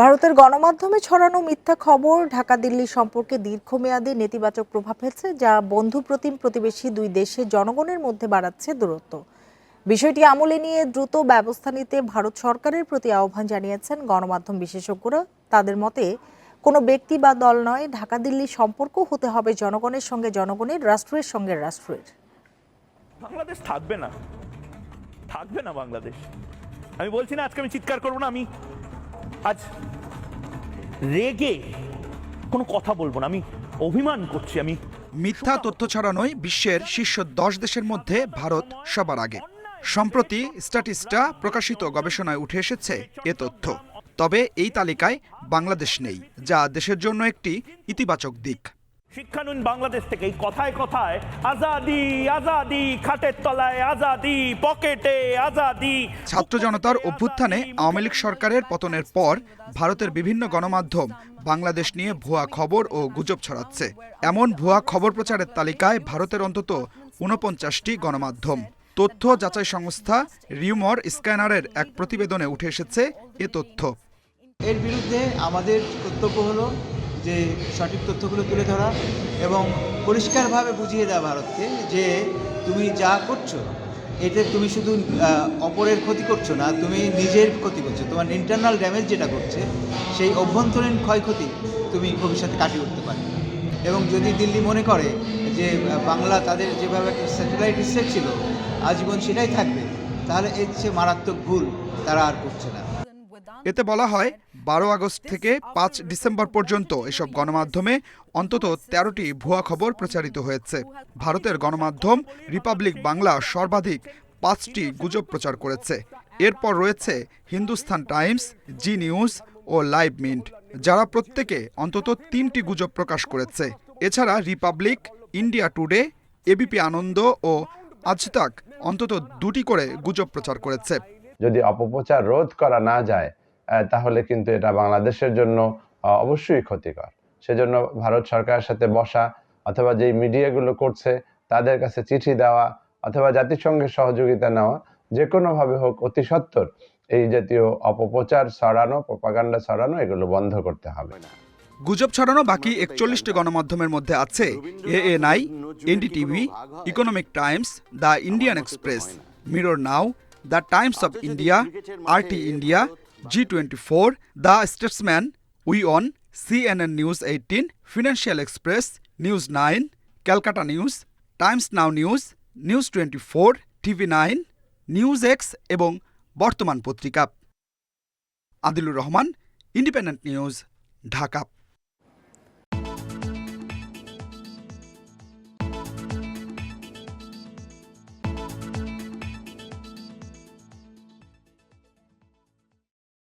ভারতের গণমাধ্যমে ছড়ানো মিথ্যা খবর ঢাকা দিল্লি সম্পর্কে দীর্ঘমেয়াদী নেতিবাচক প্রভাব ফেলছে, যা বন্ধু প্রতিম প্রতিবেশী দুই দেশে জনগণের মধ্যে বাড়াচ্ছে দূরত্ব। বিষয়টি আমলে নিয়ে দ্রুত ব্যবস্থা নিতে ভারত সরকারের প্রতি আহ্বান জানিয়েছেন গণমাধ্যম বিশেষজ্ঞরা। তাদের মতে, কোনো ব্যক্তি বা দল নয়, ঢাকা দিল্লি সম্পর্ক হতে হবে জনগণের সঙ্গে জনগণের, রাষ্ট্রের সঙ্গে রাষ্ট্রের। বাংলাদেশ থাকবে না। থাকবে না বাংলাদেশ। আমি বলছি না আজকে আমি চিৎকার করব না, আমি আজ রেগে কোনো কথা বলব না আমি অভিমান করছি আমি মিথ্যা তথ্য ছড়ানোয় বিশ্বের শীর্ষ দশ দেশের মধ্যে ভারত সবার আগে। সম্প্রতি স্ট্যাটিস্টা প্রকাশিত গবেষণায় উঠে এসেছে এ তথ্য। তবে এই তালিকায় বাংলাদেশ নেই যা দেশের জন্য একটি ইতিবাচক দিক। শিক্ষানুন বাংলাদেশ থেকে এই কথায় কথায় আজাদি আজাদি খাটের তলায় আজাদি পকেটে আজাদি। ছাত্র জনতার অভ্যুত্থানে আওয়ামী লীগ সরকারের পতনের পর ভারতের বিভিন্ন গণমাধ্যম বাংলাদেশ নিয়ে ভুয়া খবর ও গুজব ছড়াচ্ছে। এমন ভুয়া খবর প্রচারের তালিকায় ভারতের অন্তত ঊনপঞ্চাশটি গণমাধ্যম। তথ্য যাচাই সংস্থা রিউমর স্ক্যানারের এক প্রতিবেদনে উঠে এসেছে এ তথ্য। এর বিরুদ্ধে আমাদের কর্তব্য হলো যে সঠিক তথ্যগুলো তুলে ধরা এবং পরিষ্কারভাবে বুঝিয়ে দেওয়া ভারতকে যে তুমি যা করছ এতে তুমি শুধু অপরের ক্ষতি করছ না তুমি নিজের ক্ষতি করছ। তোমার ইন্টারনাল ড্যামেজ যেটা করছে সেই অভ্যন্তরীণ ক্ষয়ক্ষতি তুমি ভবিষ্যতে কাটিয়ে উঠতে পারবে। এবং যদি দিল্লি মনে করে যে বাংলা তাদের যেভাবে একটা স্যাটেলাইট স্টেট ছিল আজীবন সেটাই থাকবে তাহলে এর চেয়ে মারাত্মক ভুল তারা আর করছে না। এতে বলা হয় বারো আগস্ট থেকে পাঁচ ডিসেম্বর পর্যন্ত এসব গণমাধ্যমে অন্তত তেরোটি ভুয়া খবর প্রচারিত হয়েছে। ভারতের গণমাধ্যম রিপাবলিক বাংলা সর্বাধিক পাঁচটি গুজব প্রচার করেছে। এরপর রয়েছে হিন্দুস্তান টাইমস, জি নিউজ ও লাইভ মিন্ট, যারা প্রত্যেকে অন্তত তিনটি গুজব প্রকাশ করেছে। এছাড়া Republic, India Today ABP Ananda ও আজতাক অন্তত দুটি করে গুজব প্রচার করেছে। যদি অপপ্রচার রোধ করা না যায় তাহলে কিন্তু এটা বাংলাদেশের জন্য অবশ্যই ক্ষতিকর। সেজন্য ভারত সরকারের সাথে বসা অথবা যেই মিডিয়াগুলো করছে, তাদের কাছে চিঠি দেওয়া অথবা জাতিসংঘের সহযোগিতা নেওয়া যে কোনোভাবে হোক অতি সত্বর এই জাতীয় অপপ্রচার ছড়ানো প্রপাগান্ডা ছড়ানো, এগুলো বন্ধ করতে হবে। না। গুজব ছড়ানো বাকি একচল্লিশটি গণমাধ্যমের মধ্যে আছে। ANI NDTV Economic Times the Indian Express Mirror Now the Times of India RT India Zee twenty four the Statesman we on CNN News eighteen Financial Express News nine Calcutta News Times Now News News twenty four TV nine News X এবং বর্তমান পত্রিকা। Adilur Rahman Independent News Dhaka